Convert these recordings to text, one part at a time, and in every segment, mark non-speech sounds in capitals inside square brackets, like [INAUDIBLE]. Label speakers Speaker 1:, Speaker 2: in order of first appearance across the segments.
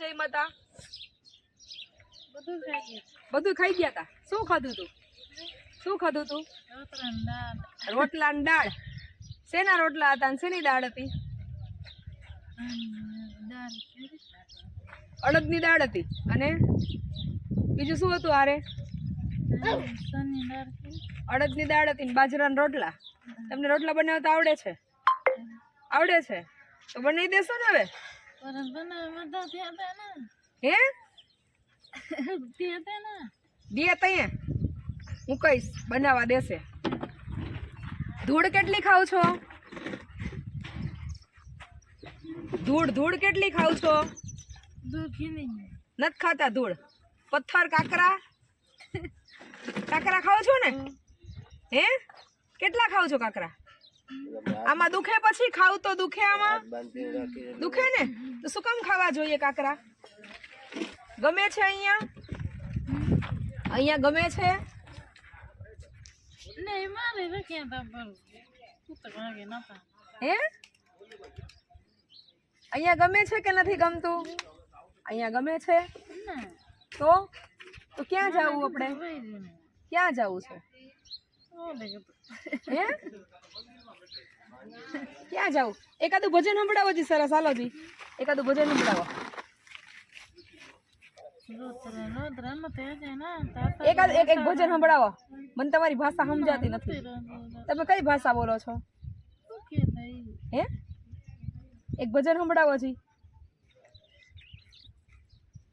Speaker 1: જય માતા.
Speaker 2: બધું ખાઈ ગયા.
Speaker 1: બધું ખાઈ ગયા તા. શું ખાધું તું? શું ખાધું તું? રોટલા ને દાળ. શેના રોટલા હતા ને શેની દાળ હતી? અડદની દાળ હતી. અને બીજું શું હતું આરે. અડદની દાળ હતી ને બાજરાના રોટલા. તમને રોટલા બનાવતા આવડે છે? આવડે છે? તો બનાવી દેશો ને હવે? હે? દે તઈએ હું કહીશ બનાવવા દેશે. ધૂળ કેટલી ખાવ છો? ધૂળ ધૂળ કેટલી ખાવ છો? નથી ખાતા ધૂળ. પથ્થર કાકરા? કાકરા ખાવ છો ને? હે? કેટલા ખાવ છો કાકરા? આમાં દુખે પછી ખાવું તો દુખે આમાં. દુખે ને? તો શું કામ ખાવા જોઈએ કાકરા? ગમે છે અહીંયા? અહીંયા ગમે છે? હે? અહીંયા ગમે છે કે નથી ગમતું? અહીંયા ગમે છે? તો? તો ક્યાં જવું આપણે? ક્યાં જવું છે? હે? ક્યાં જાવ એકાદું ભજન સંભળાવો જી સરસ. હાલો જી. એકાદું ભજન સંભળાવો. એકાદ એક એક ભજન સંભળાવો. મને તમારી ભાષા સમજાતી નથી. તમે કઈ ભાષા બોલો છો? હે? એક ભજન સંભળાવો જી.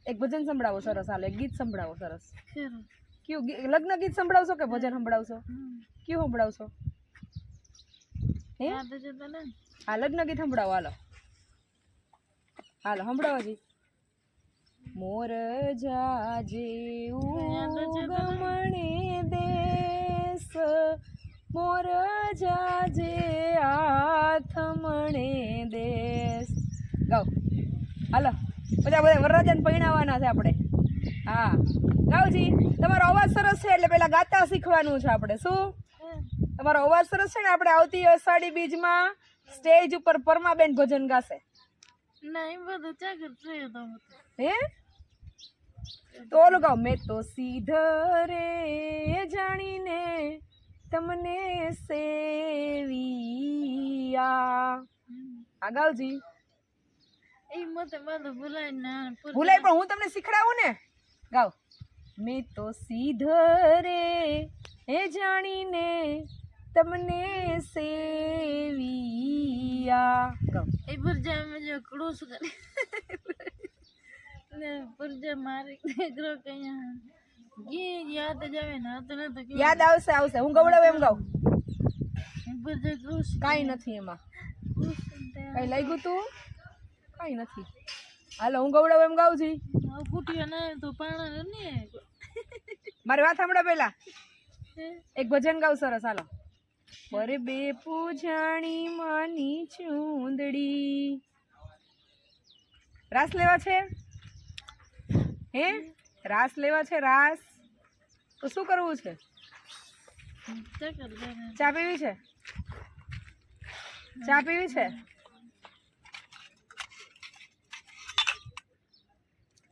Speaker 1: એક ભજન સંભળાવો સરસ. હાલો એક ગીત સંભળાવો સરસ. કયું? લગ્ન ગીત સંભળાવશો કે ભજન સંભળાવશો. કયું સંભળાવશો? હે?
Speaker 2: યાદ જ
Speaker 1: સંભળાવો હાલો. હાલો સંભળાવો જી. મોર જાજે ઉગમણે દેશ મોર જાજે આથમણે દેશ. ગાઓ હાલો બધા બધા વરરાજાને પૈણાવવાના છે આપણે. હા. ગાવજી તમારો અવાજ સરસ છે એટલે પેલા ગાતા શીખવાનું છે આપણે. શું? તમારો અવાજ સરસ છે ને? આપણે આવતી અષાઢી બીજમાં સ્ટેજ ઉપર પરમાબેન ભજન ગાશે.
Speaker 2: બધું ચાકર
Speaker 1: હે? તો ઓલું ગાઓ મેં તો સીધરે જાણીને તમને સેવિયા. આ ગાવજી.
Speaker 2: એ મતે બધું ભૂલાય ના
Speaker 1: ભૂલાય પણ હું તમને શીખડાવું ને? ગાઓ મેં તો સીધરે એ જાણીને તમને સેવિયા.
Speaker 2: એ પુરજા અમે જો ક્રૂસ કરે? ને પુરજા મારી દીકરો કયા ગી યાદ જ આવે ને તો
Speaker 1: યાદ આવશે આવશે. હું ગવડાવ એમ ગાઉં
Speaker 2: પુરજા ક્રૂસ
Speaker 1: કાંઈ નથી એમાં. કઈ લાગ્યું તું? કાંઈ નથી. હાલો હું ગવડાવ એમ ગાઉં છી.
Speaker 2: ફૂટ્યો ના તો પાણા ને
Speaker 1: મારી વાત સાંભળો પેલા
Speaker 2: હે?
Speaker 1: એક ભજન ગાવ સરસ હાલો. પર બે પૂજાણી માની ચૂંદડી. રાસ લેવા છે? હે? રાસ લેવા છે રાસ? તો શું કરવું છે? ચા પીવી છે? ચા પીવી છે?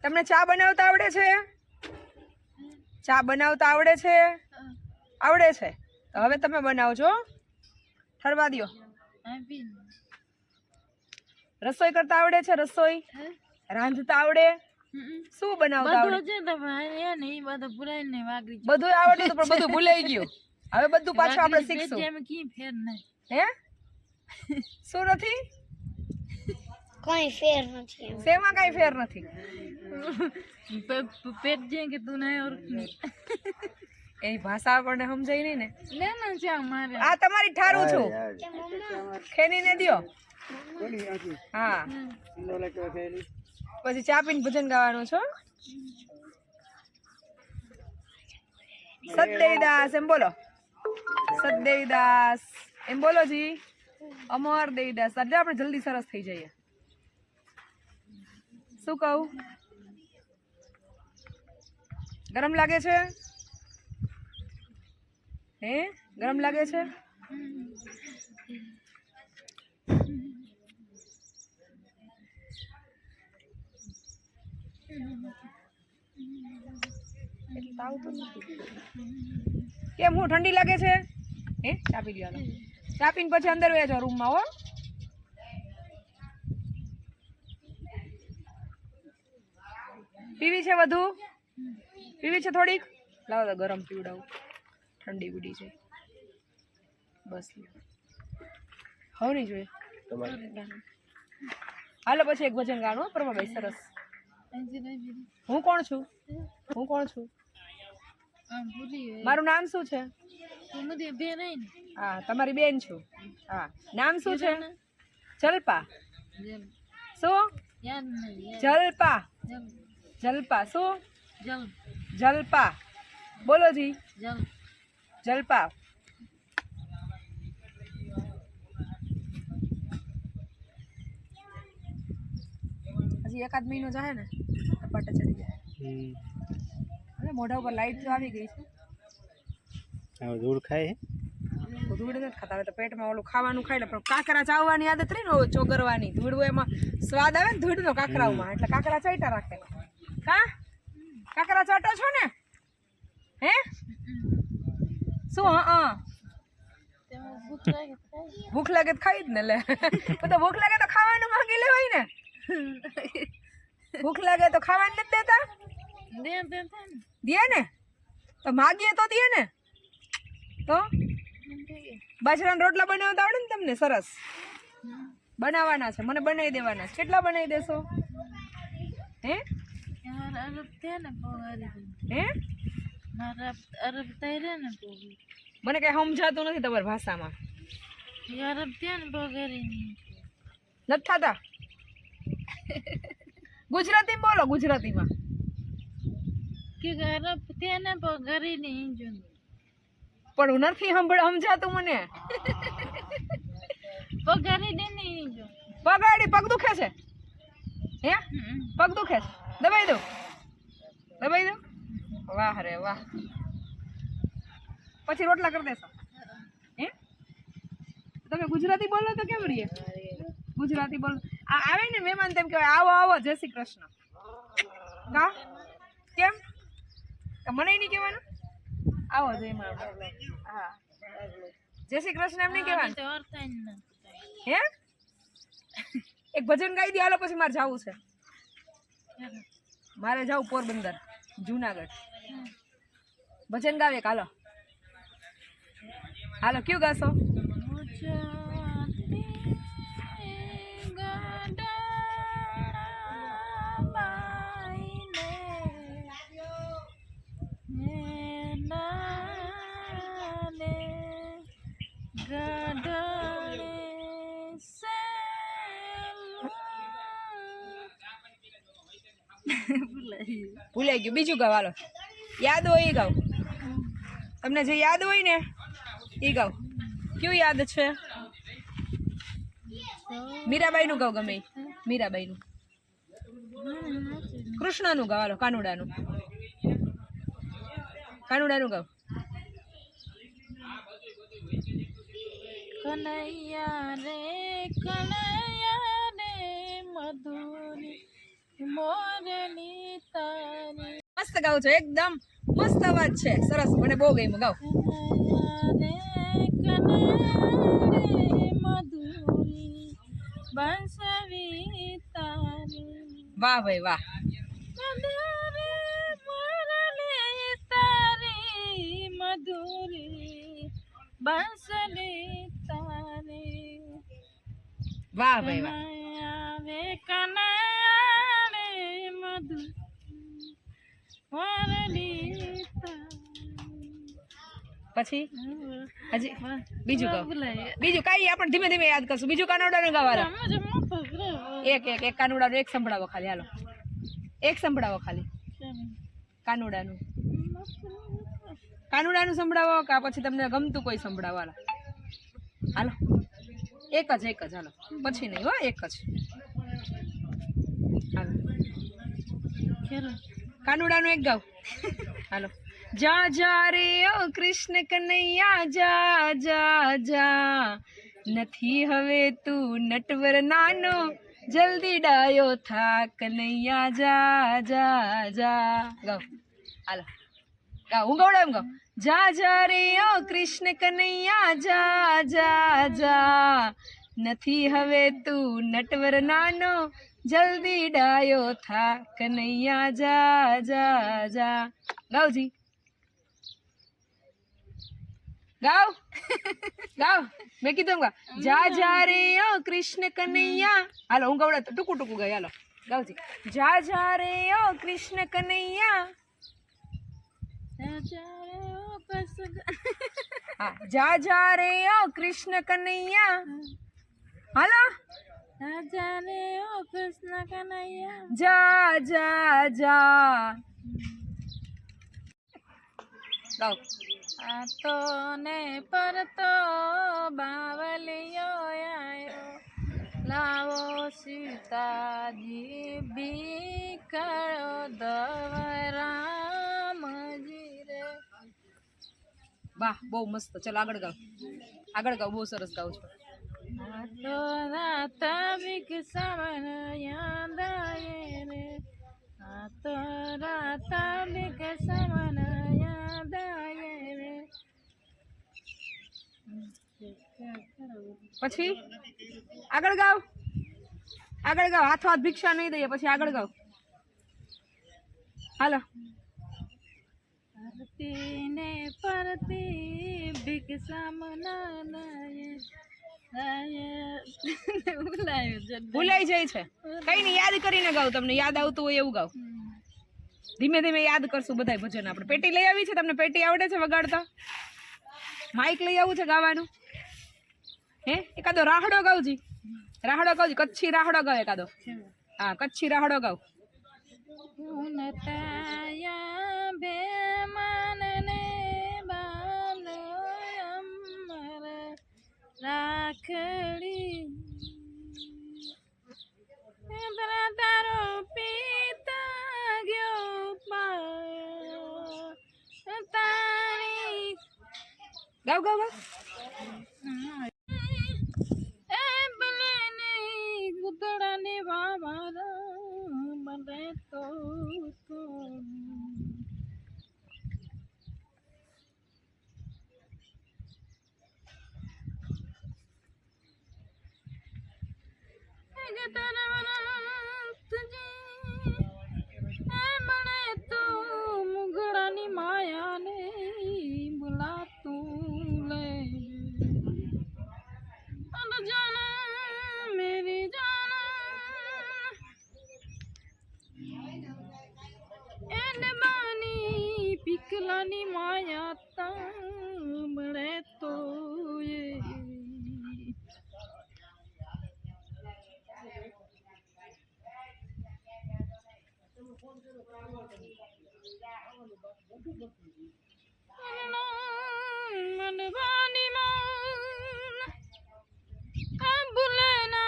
Speaker 1: તમને ચા બનાવતા આવડે છે? ચા બનાવતા આવડે છે? આવડે છે? હવે તમે બનાવો છો ઠરવા દ્યો. રસોઈ કરતા આવડે છે રસોઈ? રાંધતા આવડે? શું બનાવતા આવડે?
Speaker 2: બધું છે બધું ભૂલાય ને વાગડી
Speaker 1: બધું આવડતું હતું પણ બધું ભૂલાઈ ગયું. [LAUGHS] હવે બધું પાછું આપણે શીખશું.
Speaker 2: એમ કી ફેર નહીં.
Speaker 1: હે? શું નથી?
Speaker 2: કઈ ફેર નથી
Speaker 1: શેમાં કઈ ફેર નથી? [LAUGHS]
Speaker 2: પેટ જે કે તું નહીં ઓળખી
Speaker 1: એની ભાષા આપણને સમજાય નહીં ને.
Speaker 2: લે ના ચા મારે.
Speaker 1: આ તમારી ઠારું છું. ખેનીને દિયો. હા. પછી ચા પીને ભજન ગાવાનું છો? સતદેવીદાસ એમ બોલો. સતદેવીદાસ. એમ બોલો જી. અમર દેવીદાસ. એટલે આપણે જલ્દી સરસ થઈ જઈએ. શું કહું? ગરમ લાગે છે? હે? ગરમ લાગે છે? કેમ હું ઠંડી લાગે છે? હે? ચા પી લ્યો ચા પીને પછી અંદર વેજો રૂમમાં, હો. પીવી છે વધુ? પીવી છે થોડીક? લાવો તો ગરમ પીવડાવું. ઠંડી ઉડી છે બસ. હવે નહીં જોઈએ. હાલો પછી એક ભજન ગાણું હો, પ્રભાભાઈ સરસ. હું કોણ છું? હું કોણ છું?
Speaker 2: આમ ભૂલી ગઈ.
Speaker 1: મારું નામ શું છે?
Speaker 2: તો મને બે નહીં ને.
Speaker 1: હા તમારી બેન છું. હા. નામ શું છે? જલપા. શું?
Speaker 2: યાદ નહીં યાદ.
Speaker 1: જલપા. જલપા શું? જલપા. બોલો જી.
Speaker 2: જલ.
Speaker 1: જલપા હજી એકાદ મહિનો જાય ને ટપાટા ચડી જાય. હવે મોઢા ઉપર લાઈટ તો આવી ગઈ છે.
Speaker 3: હવે ધૂળ ખાય
Speaker 1: ધૂળ નથી ખાતા હવે તો પેટમાં ઓલું ખાવાનું ખાઈ લે પણ કાકરા ચાવવાની આદત રહી ને ચોગરવાની. ધૂળ એમાં સ્વાદ આવે ને ધૂળનો કાકરાઓમાં એટલે કાકરા ચાટા રાખે. કા કાકરા ચાટો છો ને? હે? શું હા હા.
Speaker 2: ભૂખ લાગે તો ખાઈ.
Speaker 1: જ ને લે. [LAUGHS] તો ભૂખ લાગે તો ખાવાનું માંગી લેવાય ને. ભૂખ લાગે તો ખાવાનું નથી દેતા.
Speaker 2: દે ને.
Speaker 1: તો માગીએ તો દે ને તો? બાજરાના રોટલા બનાવતા આવડે ને તમને સરસ. બનાવવાના છે મને બનાવી દેવાના છે. કેટલા બનાવી દેશો? હે. હે?
Speaker 2: મારા અરબ તૈરે ને પગી
Speaker 1: મને કઈ સમજાતું નથી તમારી ભાષામાં.
Speaker 2: અરબ ત્યાં ને પગારી
Speaker 1: નથી થતા? ગુજરાતી બોલો ગુજરાતીમાં.
Speaker 2: કે અરબ ત્યાં ને પગારી નહીં જો
Speaker 1: પણ નથી સમજાતું મને.
Speaker 2: પગારી દે નહીં જો
Speaker 1: પગાડી પગ દુખે છે? હે? પગ દુખે છે? દબાઈ દો. દબાઈ દો. વાહ રે વાહ. પછી રોટલા કરી દેશો. હે? તમે ગુજરાતી બોલો તો કેમ રહીએ? ગુજરાતી બોલો. આ આવે ને મહેમાન તેમ કહેવાય આવો આવો જય શ્રી કૃષ્ણ. કા? કેમ? મને નહીં કહેવાનું? આવો જય માં હા. જય શ્રી કૃષ્ણ એમ નહીં કહેવાનું. હે? એક ભજન ગાઈ દે હાલો પછી મારે જવું છે. મારે જવું પોરબંદર જુનાગઢ. ભજન ગાવે હાલો હાલો કયું ગાશો.
Speaker 2: ભૂલાઈ ગયું.
Speaker 1: બીજું ગાવ હાલો યાદ હોય એ ગાઉ. તમને જે યાદ હોય ને એ ગાઉ. કયું યાદ છે? મીરાબાઈનું ગાઉ ગમે. મીરાબાઈનું. કૃષ્ણનું ગાવ હાલો, કાનુડાનું. કાનુડાનું ગાવ
Speaker 2: કનૈયા રે કનૈયા રે મધુરી મોરની તારી
Speaker 1: મસ્ત ગાવ છો. એકદમ મસ્ત અવાજ છે. સરસ. મને બહુ ગઈ ગાવ વાહ ભાઈ વાહ. વાહ ભાઈ વાહ
Speaker 2: કનૈયા રે કનૈયા રે મધુ મોરલી તારી
Speaker 1: પછી? હજી? બીજું
Speaker 2: કહો.
Speaker 1: બીજું કઈ આપણે ધીમે ધીમે યાદ કરશું. બીજું કાનુડાનું ગાવ હાલો
Speaker 2: ગયું. સમજમાં પકડો.
Speaker 1: એક એક એક કાનુડાનું એક સંભળાવો ખાલી. હાલો. એક સંભળાવો ખાલી. કાનુડાનું. કાનુડાનું સંભળાવો કે પછી તમને ગમતું કોઈ સંભળાવો? હાલો. હાલો. એક જ એક જ. હાલો. પછી નહીં હો એક જ. હાલો. કાનુડાનું એક ગાવ. હાલો. જા જા રે ઓ કૃષ્ણ કનૈયા જા જા જા નથી હવે તું નટવર નાનો જલ્દી ડાયો થા કનૈયા જા જા જા ગાવ હાલો ગાવ હું ગવડો એમ ગાઓ જા જા રે ઓ કૃષ્ણ કનૈયા જા જા જા નથી હવે તું નટવર નાનો જલ્દી ડાયો થા કનૈયા જા જા જા ગાવજી ગાવ ગાવ મેં કીધું એમ ગાવ જા જા રે ઓ કૃષ્ણ કનૈયા હાલો હું ગવડે તો ટૂંકું ટૂંકું ગઈ હાલો ગાવજી જા જા રે ઓ કૃષ્ણ કનૈયા
Speaker 2: ચારે ઓ કસ
Speaker 1: હા જા જા રે ઓ કૃષ્ણ કનૈયા હાલો
Speaker 2: જાને ઓ કૃષ્ણ કનૈયા
Speaker 1: જા જા જા ગાવ
Speaker 2: આ તો ને પરતો બાવલિયો આયો. લાવો સીતાજી બીકળો દવરામજી રે.
Speaker 1: વાહ બહુ મસ્ત. ચલો આગળ ગાવ આગળ ગાવ બહુ સરસ ગાવ છો.
Speaker 2: આ તો રાત બીક સમન યાદ આયે રે. આ તો રાત બીક સમન યાદ આયે રે
Speaker 1: પછી? આગળ ગાવ. આગળ ગાવ. હાથો હાથ ભિક્ષા નહીં દઈએ પછી આગળ ગાવ. હાલો.
Speaker 2: ને પરતી.
Speaker 1: ભૂલાઈ જાય છે. કઈ નહીં યાદ કરીને ગાવ તમને. યાદ આવતું હોય એવું ગાવ. ધીમે ધીમે યાદ કરશું બધાય ભજન આપણે. પેટી લઈ આવી છે તમને પેટી આવડે છે વગાડતા? માઇક લઈ આવું છે ગાવાનું? હે? એકાદો રાહડો ગાવજી. રાહડો ગાવજી. કચ્છી રાહડો ગાવ એકાદો. હા કચ્છી રાહડો ગાવ.
Speaker 2: રાખડી. તારો પિતા ગયો તારી
Speaker 1: ગાવ ગાવ
Speaker 2: বানি কাবুলে না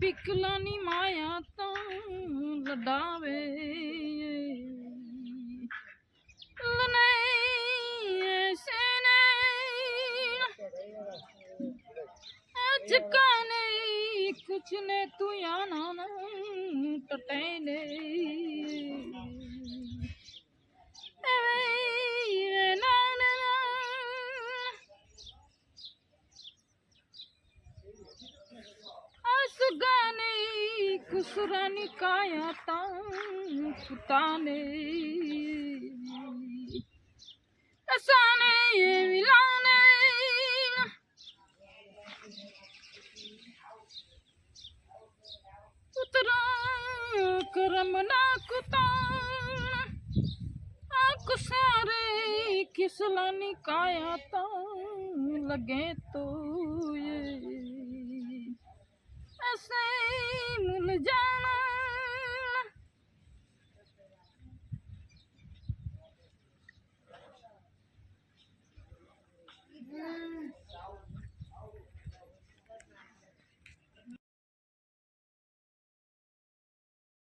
Speaker 2: পিকলানি মায়া তো লডাবে चकाने कुछ ने तू आना ना टटे ने कुसरानी काया तां सुताने असाने ये मिलाने। उतरा करम ना कुतान। आँख सारे किसलानी काया तां लगे तो। ये ऐसे मिल जाना